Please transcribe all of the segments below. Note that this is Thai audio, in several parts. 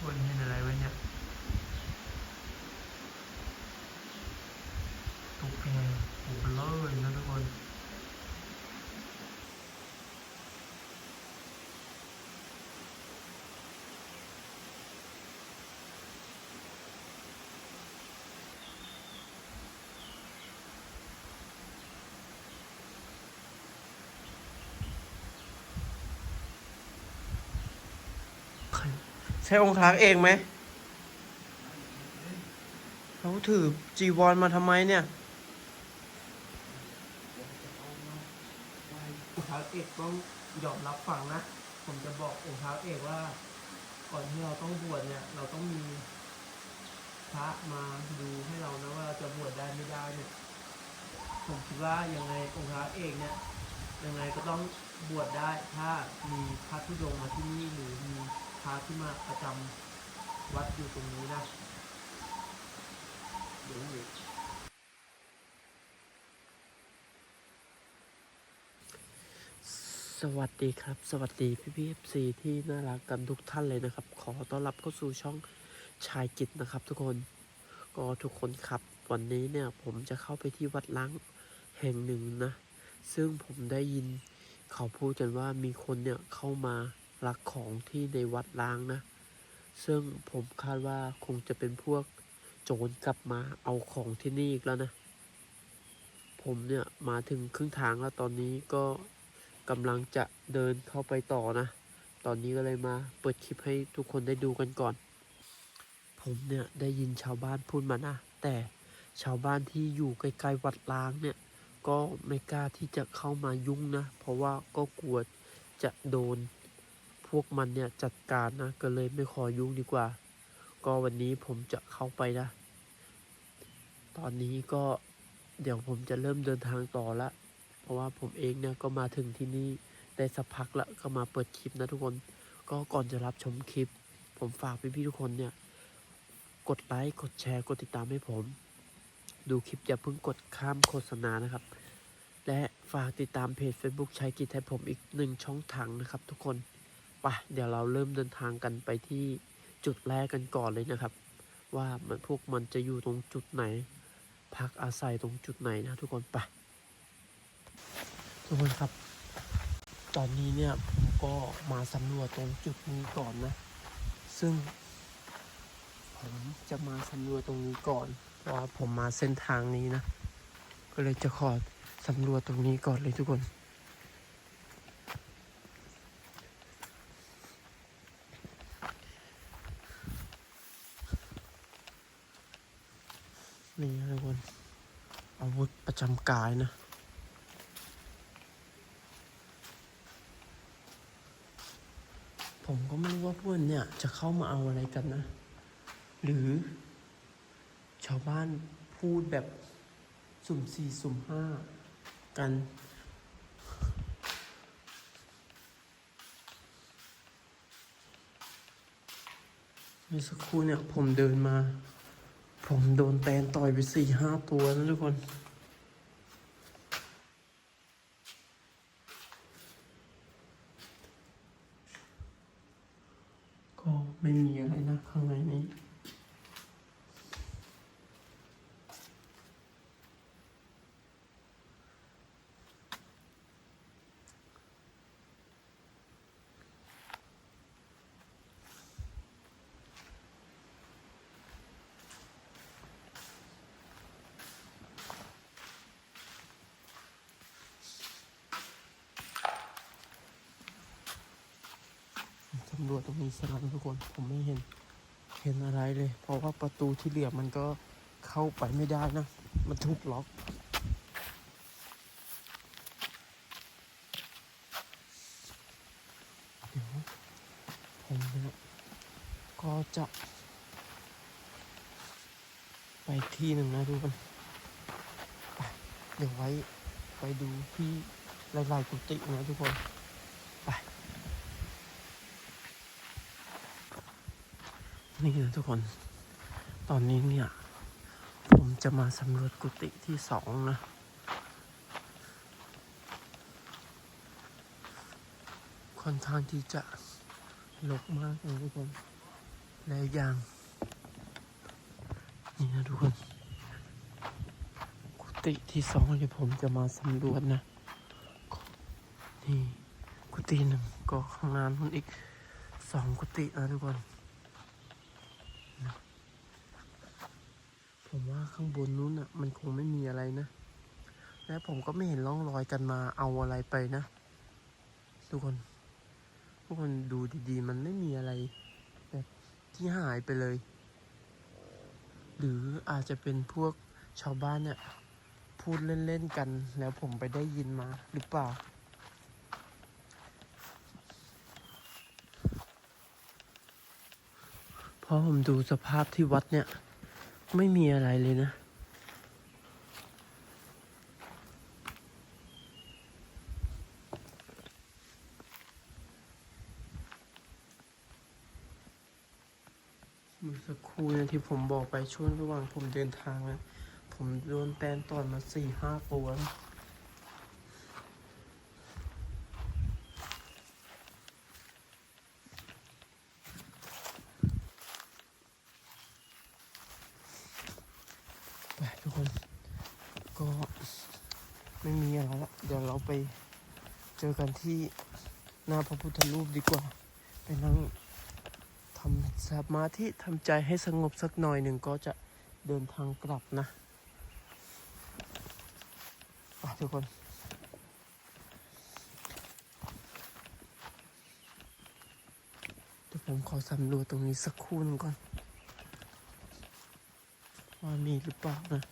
คนเห็นอะไรไว้เนี่ยตุ๊กแกโอ้โหเบลอเลยนะทุกคน ใช่องค์พระเองไหมเขาถือจีวรมาทำไมเนี่ยองค์พระเอกต้องยอมรับฟังนะ ผมจะบอกองค์พระเอกว่า ก่อนที่เราต้องบวชเนี่ย เราต้องมีพระมาดูให้เรานะว่าเราจะบวชได้ไม่ได้เนี่ยผมคิดว่ายังไงองค์พระเอกเนี่ยยังไงก็ต้องบวชได้ถ้ามีพระธุดงค์มาที่นี่หรือมี พระที่มาประจำวัดอยู่ตรงนี้นะ เดี๋ยวนี้สวัสดีครับ สวัสดีพี่พีเอฟซีที่น่ารักกันทุกท่านเลยนะครับ ขอต้อนรับเข้าสู่ช่องชายกิจนะครับ ทุกคนก็ทุกคนครับ วันนี้เนี่ยผมจะเข้าไปที่วัดล้างแห่งหนึ่งนะ ซึ่งผมได้ยินเขาพูดกันว่ามีคนเนี่ยเข้ามา ลักของที่ในวัดล้างนะ ซึ่งผมคาดว่าคงจะเป็นพวกโจรกลับมาเอาของที่นี่อีกแล้วนะ ผมเนี่ยมาถึงครึ่งทางแล้วตอนนี้ก็กำลังจะเดินเข้าไปต่อนะ ตอนนี้ก็เลยมาเปิดคลิปให้ทุกคนได้ดูกันก่อน ผมเนี่ยได้ยินชาวบ้านพูดมานะ แต่ชาวบ้านที่อยู่ใกล้ๆวัดล้างเนี่ยก็ไม่กล้าที่จะเข้ามายุ่งนะ เพราะว่าก็กลัวจะโดน วกมันเนี่ยจัดการนะ ก็เลยไม่ขอยุ่งดีกว่า ก็วันนี้ผมจะเข้าไปนะ ตอนนี้ก็เดี๋ยวผมจะเริ่มเดินทางต่อละ เพราะว่าผมเองเนี่ยก็มาถึงที่นี่ได้สักพักละก็มาเปิดคลิปนะทุกคน ก็ก่อนจะรับชมคลิป ผมฝากพี่ๆทุกคนเนี่ย กดไลค์ กดแชร์ กดติดตามให้ผม ดูคลิปอย่าเพิ่งกดข้ามโฆษณานะครับ และฝากติดตามเพจ Facebook ใช้กิจให้ผมอีกหนึ่งช่องทางนะครับทุกคน ไปเดี๋ยวเราเริ่มเดินทางกันไปที่จุดแรกกันก่อนเลยนะครับ ว่ามันพวกมันจะอยู่ตรงจุดไหน พักอาศัยตรงจุดไหนนะทุกคนไปทุกคนครับ ตอนนี้เนี่ยผมก็มาสำรวจตรงจุดนี้ก่อนนะ ซึ่ง ผมจะมาสำรวจตรงนี้ก่อนเพราะว่าผมมาเส้นทางนี้นะ ก็เลยจะขอสำรวจตรงนี้ก่อนเลยทุกคน นี่นะทุกคน อาวุธประจำกายนะ ผมก็ไม่รู้ว่าพวกเนี่ย จะเข้ามาเอาอะไรกันนะ หรือ ชาวบ้านพูดแบบสุ่มสี่สุ่มห้ากันเมื่อสักครู่เนี่ยผมเดินมา ผมโดนแตนต่อยไปสี่ห้าตัวนะทุกคนก็ไม่มีอะไรนะข้างในนี้ สำรวจตรงนี้ สลับทุกคน ผมไม่เห็นเห็นอะไรเลย เพราะว่าประตูที่เหลือมันก็เข้าไปไม่ได้นะ มันถูกล็อกเดี๋ยวผมเนี่ยก็จะ ไปที่หนึ่งนะทุกคนเดี๋ยวไว้ไปดูที่หลายๆกุฏินะทุกคน ไป นี่นะทุกคน ตอนนี้เนี่ย ผมจะมาสำรวจกุฏิที่สองนะ ค่อนข้างที่จะลกมากเลยทุกคน แล้วอย่าง นี่นะทุกคน กุฏิที่สองที่ผมจะมาสำรวจนะ นี่กุฏิหนึ่งก็ข้างหน้านู้นอีกสองกุฏินะทุกคนนะ ผมว่าข้างบนนู้นอะ มันคงไม่มีอะไรนะ และผมก็ไม่เห็นร่องรอยกันมาเอาอะไรไปนะ ทุกคน ทุกคนดูดีๆ มันไม่มีอะไร แบบที่หายไปเลย หรืออาจจะเป็นพวกชาวบ้านเนี่ย พูดเล่นๆกัน แล้วผมไปได้ยินมาหรือเปล่าเพราะผมดูสภาพที่วัดเนี่ย ไม่มีอะไรเลยนะเมื่อสักครู่นที่ผมบอกไปช่วงระหว่างผมเดินทางนะ ผมโดนแตนต่อนมาสี่ห้าตัวนะไปทุกคน ก็ ไม่มีอะไรละเดี๋ยวเราไปเจอกันที่หน้าพระพุทธรูปดีกว่า ไปนั่งทำสมาธิทำใจให้สงบสักหน่อยหนึ่งก็จะเดินทางกลับนะไปทุกคนเดี๋ยวผมขอสำรวจตรงนี้สักครู่หนึงก่อน ว่ามีหรือเปล่านะ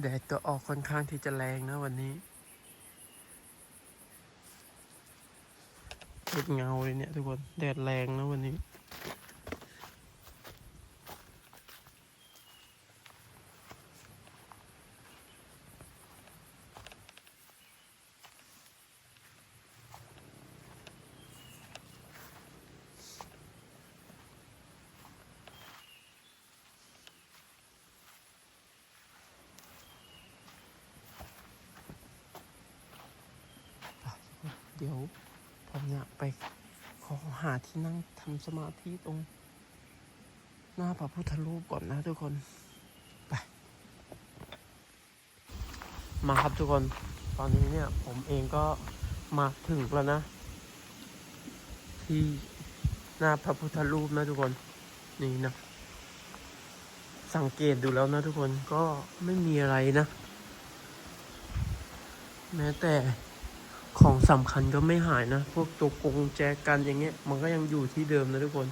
แดดก็ออกค่อนข้างที่จะแรงนะวันนี้เห็นเงาเลยเนี่ยทุกคน แดดแรงนะวันนี้ เดี๋ยวผมอยากไปขอหาที่นั่งทำสมาธิตรง หน้าพระพุทธรูปก่อนนะทุกคน ไป มาครับทุกคน ตอนนี้เนี่ยผมเองก็มาถึงแล้วนะ ที่หน้าพระพุทธรูปนะทุกคนนี่นะ สังเกตดูแล้วนะทุกคนก็ไม่มีอะไรนะ แม้แต่ ของสำคัญก็ไม่หายนะ พวกตัวกงแจกันอย่างเงี้ย มันก็ยังอยู่ที่เดิมนะทุกคน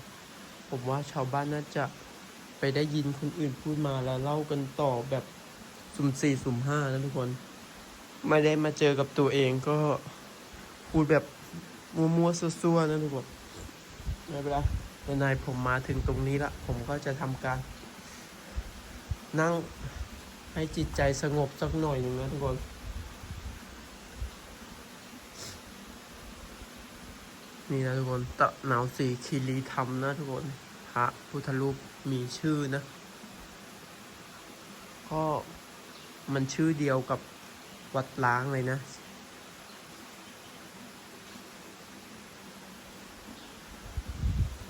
ผมว่าชาวบ้านน่าจะไปได้ยินคนอื่นพูดมาแล้วเล่ากันต่อแบบสุ่มสี่สุ่มห้านะทุกคน ไม่ได้มาเจอกับตัวเองก็พูดแบบมัวๆซัวๆนะทุกคนไม่เป็นไรนายผมมาถึงตรงนี้ละ ผมก็จะทำการ นั่งให้จิตใจสงบสักหน่อยหนึ่งนะทุกคน นี่นะทุกคนตะหนาวสีคีรีธรรมนะทุกคนพระพุทธรูปมีชื่อนะ ก็มันชื่อเดียวกับวัดล้างเลยนะ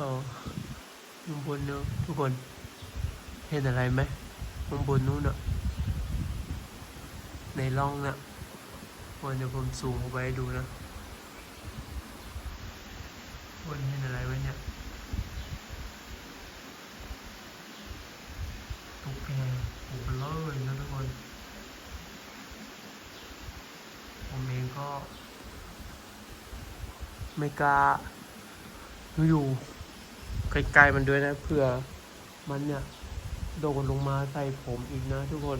อ๋อข้างบนเนอะทุกคน เห็นอะไรไหมข้างบนนู้นอะในร่องน่ะวันเดี๋ยวผมสูงเข้าไปดูนะ วันเห็นอะไรไว้เนี่ยตุกแกผมเบลเลยนะทุกคน ผมเองก็ ไม่กล้าอยู่ใกลๆมันด้วยนะเผื่อมันเนี่ยโดนลงมาใส่ผมอีกนะทุกคน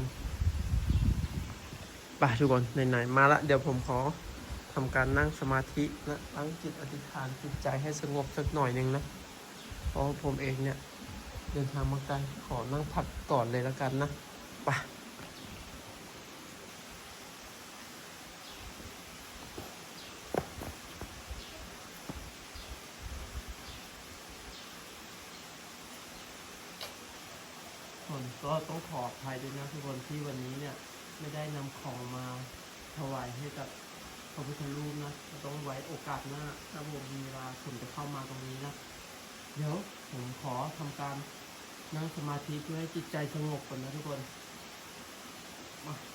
ไปทุกคนไหนๆมาละ เดี๋ยวผมขอ ทำการนั่งสมาธิและตั้งจิตอธิษฐานจิตใจให้สงบสักหน่อยหนึ่งนะเพราะผมเองเนี่ย เดินทางมาไกลขอนั่งพักก่อนเลยแล้วกันนะไปผมก็ต้องขออภัยด้วยนะทุกคนที่วันนี้เนี่ย ไม่ได้นำของมาถวายให้กับ พระพุทธรูปนะต้องไว้โอกาสหน้าถ้าผมมีเวลาผมจะเข้ามาตรงนี้นะ เดี๋ยวผมขอทำการนั่งสมาธิเพื่อให้จิตใจสงบก่อนนะทุกคนมา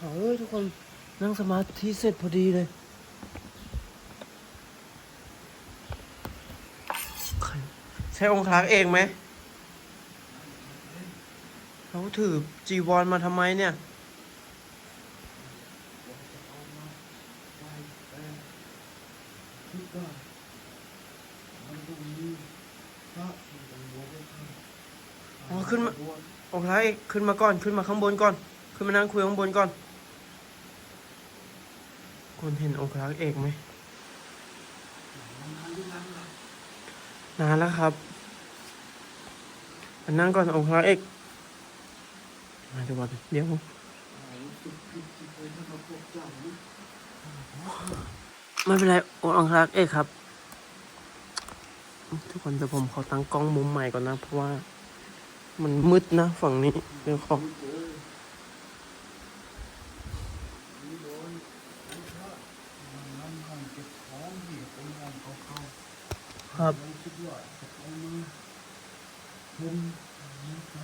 เฮ้ยทุกคนนั่งสมาธิเสร็จพอดีเลยใช่องค์คลักเองไหมเขาถือจีวรมาทำไมเนี่ยคิดว่ามันต้องมีพระที่ต้องบวชให้ท่านอ๋อขึ้นมาองค์คลักเองขึ้นมาก่อน ขึ้นมาข้างบนก่อน ขึ้นมานั่งคุยข้างบนก่อน คนเห็นองครักษ์เอกไหมนานแล้วครับนั่งก่อนองครักษ์เอกมาทุกคนเดี๋ยวผิดที่เคยทำกับพวกเจ้านะไม่เป็นไรองครักษ์เอกครับ ทุกคนแต่ผมขอตั้งกล้องมุมใหม่ก่อนนะ เพราะว่า มันมืดนะฝั่งนี้เดี๋ยวขอ รู้ตัวรู้โดนไอ้พระมันนำห้องเก็บของที่เป็นห้องเก่าๆ ครับเราคิดว่าจะเอามาผมยังไง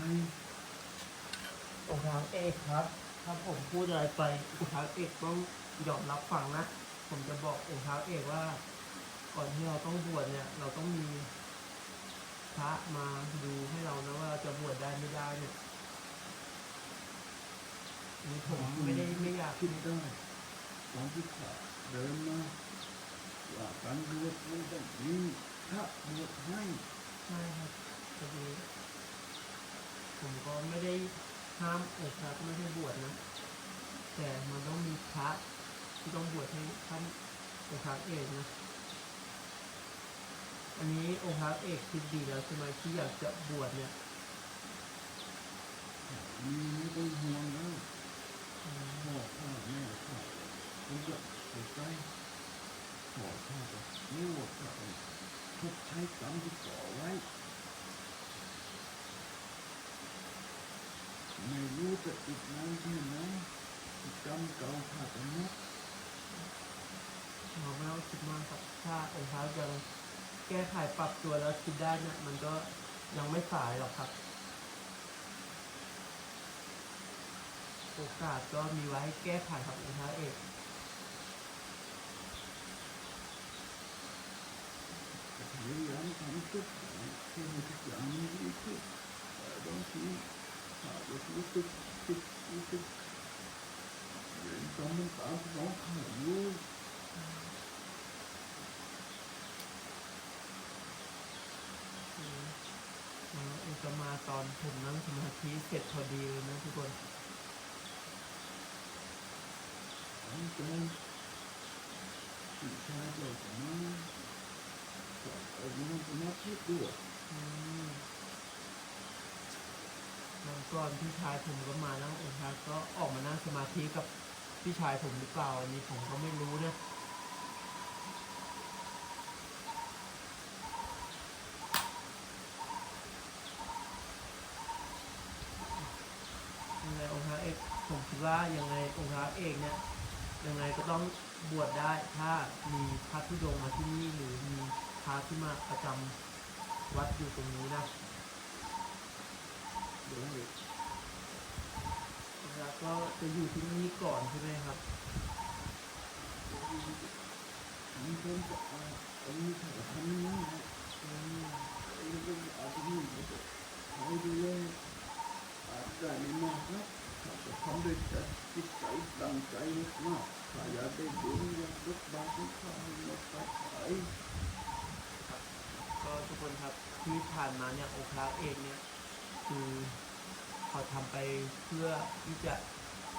องค์พระเอกครับ ถ้าผมพูดอะไรไปองค์พระเอกต้องยอมรับฟังนะ ผมจะบอกองค์พระเอกว่า ก่อนที่เราต้องบวชเนี่ย เราต้องมีพระมาดูให้เรานะว่าเราจะบวชได้ไม่ได้เนี่ยอันนี่ผมไม่ได้ไม่อยากคิดได้ตอนที่ข้าเดินมาว่าการบวชมันต้องมี พระบวชให้ใช่ครับพอดีผมก็ไม่ได้ห้ามองค์พระไม่ให้บวชนะ แต่มันต้องมีพระที่ต้องบวชให้ท่านองค์พระเอกนะ อันนี้องค์พระเอกคิดดีแล้วใช่ไหมที่อยากจะบวชเนี่ยมีไม่ต้องห่วงแล้วอืมพ่อข้าแม่ข้าคุณจะเสียใจ พ่อข้าจะรู้ว่าข้าต้องชดใช้กรรมที่ก่อไว้ ไม่รู้จะอีกนานแค่ไหนกรรมเก่าข้าจะนับเราไม่ต้องคิดมากครับถ้าองค์พระยังแก้ไขปรับตัวแล้วคิดได้เนี่ยมันก็ยังไม่สายหรอกครับ โอกาสก็มีไว้ให้แก้ไขครับองค์พระเอก จะพยายามทำทุกอย่างเพื่อให้ทุกอย่างมันดีขึ้นแต่บางทีข้าก็รู้สึกคิดรู้สึกเห็นกรรมมันตามสนองข้าอยู่อืมแล้วเอกมาตอนผมนั่งสมาธิเสร็จพอดีเลยนะทุกคนตั้งใจที่ชาเจ้าของมัน อาเงินสมาธิด้วยอืมวันก่อนพี่ชายผมก็มานั่งองค์พระก็ออกมานั่งสมาธิกับพี่ชายผมหรือเปล่าอันนี้ผมก็ไม่รู้นะ ยังไงองค์พระเอกผมคิดว่ายังไงองค์พระเอกเนี่ยยังไงก็ต้องบวชได้ถ้ามีพระธุดงค์มาที่นี่หรือมี พระที่มาประจำวัดอยู่ตรงนี้นะเดี๋ยวแล้วก็จะอยู่ที่นี่ก่อนใช่ไหมครับมีคนจะเอาเอาเงินมาทำนี้นะอืมเอาเงินอาจจะมีก็จะให้ดูแลอาจจะไม่มากนะถ้าจะทำด้วยใจจิตใจตั้งใจมากถ้าอยากได้บุญอยากลดบาปของข้าให้หมดไปขาย ทุกคนครับที่ผ่านมาเนี่ยโอค์พระเอกเนี่ยคือเขาทำไปเพื่อที่จะ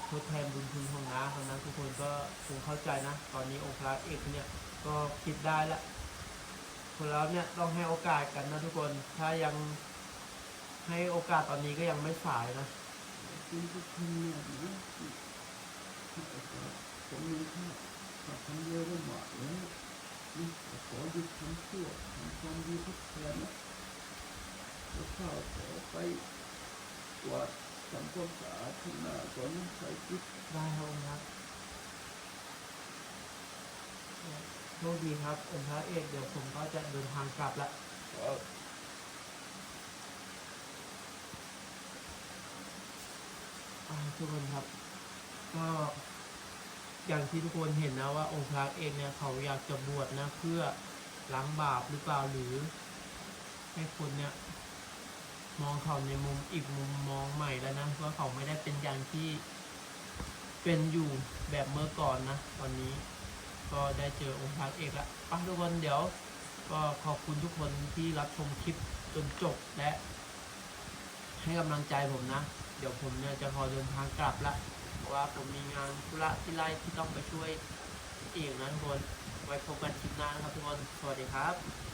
ทดแทนบุญคุณของน้าเขานะทุกคนก็คงเข้าใจนะ ตอนนี้โอค์พระเอกเนี่ยก็คิดได้ละคนเราเนี่ยต้องให้โอกาสกันนะทุกคนถ้ายังให้โอกาสตอนนี้ก็ยังไม่สายนะคุณทุกคนเนี่ยนะที่ที่อาจารย์ผมมีค่ทำเยอะก็มากแล้วนี่ ขอหยุดทำชั่วทำความดีทดแทนนะแล้วข้าขอไปกวาดทำความสะอาดที่หน้าก่อนนะใส่จิตได้ครับองค์พระโชคดีครับองค์พระเอกเดี๋ยวผมก็จะเดินทางกลับละครับอ่าทุกคนครับก็ อย่างที่ทุกคนเห็นนะว่าองค์พระเอกเนี่ยเขาอยากจะบวชนะเพื่อล้างบาปหรือเปล่าหรือ ให้คนเนี่ยมองเขาในมุมอีกมุมมองใหม่แล้วนะว่าเขาไม่ได้เป็นอย่างที่เป็นอยู่แบบเมื่อก่อนนะตอนนี้ก็ได้เจอองค์พระเอกละป่ะทุกคนเดี๋ยว ก็ขอบคุณทุกคนที่รับชมคลิปจนจบและ ให้กำลังใจผมนะ เดี๋ยวผมเนี่ยจะขอเดินทางกลับละ ว่าผมมีงานธุระที่ไร่ที่ต้องไปช่วยอีกนะทุกคนไว้พบกันคลิปหน้านะครับทุกคน สวัสดีครับ